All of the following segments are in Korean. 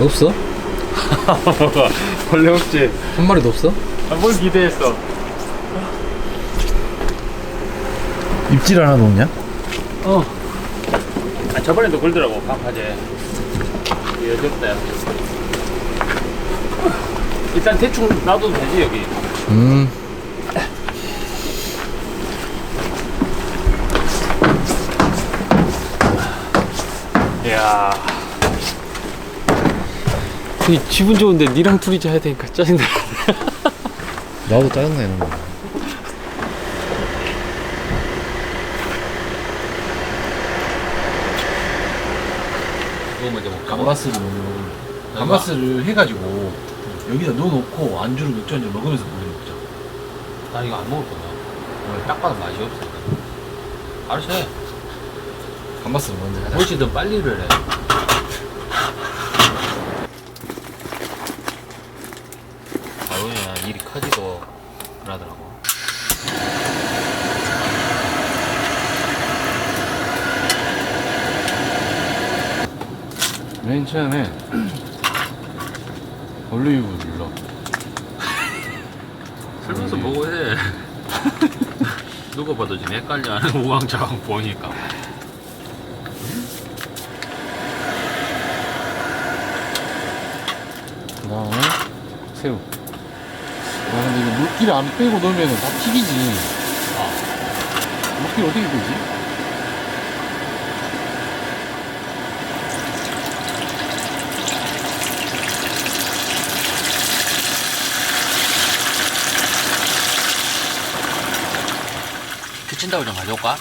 없어? 원래 없지. 한 마리도 없어? 아, 뭘 기대했어? 입질 하나 놓냐? 어. 아, 저번에도 걸더라고, 방파제. 여덟대. 일단 대충 놔둬도 되지, 여기. 음. 이야. 이 기분 좋은데 니랑 둘이 자야 되니까 짜증나. 나도 짜증나 이런 거. 이거 먼저 먹자. 감바스를 감바스를 해가지고 여기다 넣어놓고 안주를 맥주 한잔 먹으면서 고기를 먹자. 나 이거 안 먹을 거야. 오늘 딱 봐도 맛이 없어. 알았어 해. 감바스를 먼저 하자. 무엇이든 빨리를 해. 아우야 일이 커지고 그러더라고. 맨 처음에 올리브 눌러. 살면서 보고 해. 누가 봐도 지금 헷갈려 하는 우왕좌왕 보니까. 그 다음에 새우. 아 근데 이거 물기를 안 빼고 넣으면 다 튀기지. 아. 물기를 어떻게 빼지? 키친다고 좀 가져올까?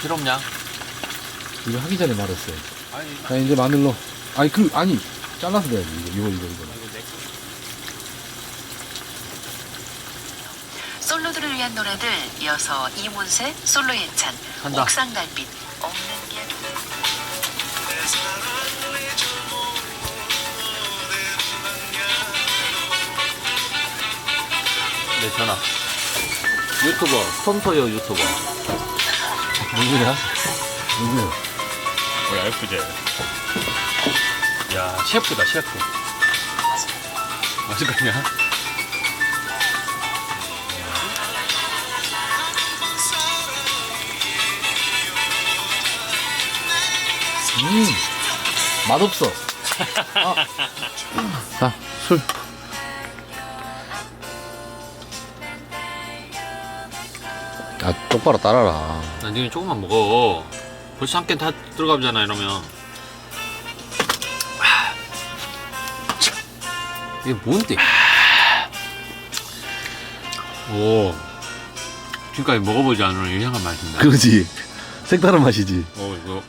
필요 없냐? 이거 하기 전에 말했어요. 아니, 자 이제 마늘로. 아니 그 아니 잘라서 넣어야지 이거 이거 이거 이거. 위한 노래들 이어서 이문세 솔로 예찬 한다. 옥상 달빛 없는 게 내 전화. 유튜버, 손소요 유튜버. 누구야? 누구야? 뭐야, 예쁘지? 야, 셰프다, 셰프. 거냐? 음 맛없어. 자 술. 아 똑바로 따라라. 난 지금 조금만 먹어. 벌써 한 캔 다 들어가잖아, 이러면. 아, 참. 이게 뭔데? 오. 지금까지 먹어보지 않은 이상한 맛인데. 그러지. 색다른 맛이지. 어, 이거.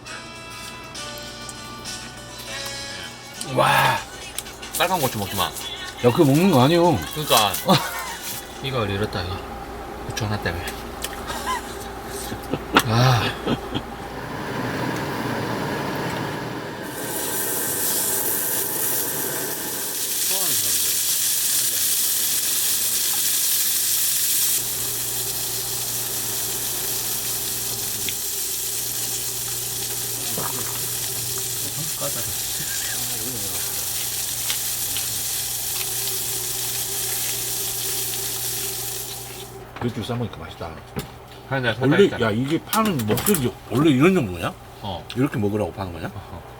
와. 빨간 고추 먹지 마. 야 그거 먹는 거 아니오. 그니까. 이걸 이랬다, 이거. 고추 하나 때문에. 아. 맥주 싸먹으니까 맛있다. 원래 야 이게 파는 목적이 원래 이런 정도냐? 어. 이렇게 먹으라고 파는 거냐? 야너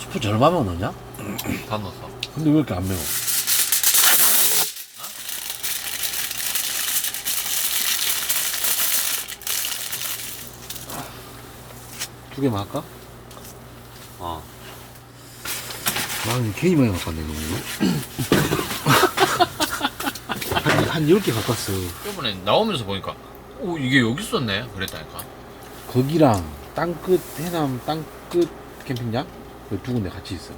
스프 절반만 넣냐? 다 넣었어. 근데 왜 이렇게 안 매워? 두 개만 할까? 어. 난 괜히 많이 갖고 왔네 너 한, 한 10개 갖고 왔어 저번에 나오면서 보니까, 오, 이게 여기 있었네. 그랬다니까. 거기랑 땅끝 해남 땅끝 캠핑장 그 두 군데 같이 있어.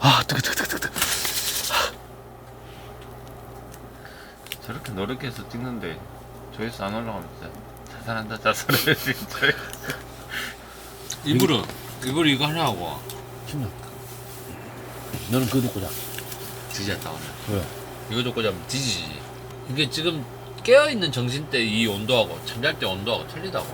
아 뜨거 뜨거 뜨거 뜨거. 저렇게 노력해서 찍는데 조회수 안 올라가면 진짜 자살한다 자살해 진짜 이불은 이불 이거 하려고 신나. 너는 그거 놓고 자. 지지했다 오늘 왜? 이거 줬고 자면 지지지 이게 지금 깨어있는 정신 때 이 온도하고 잠잘 때 온도하고 틀리다고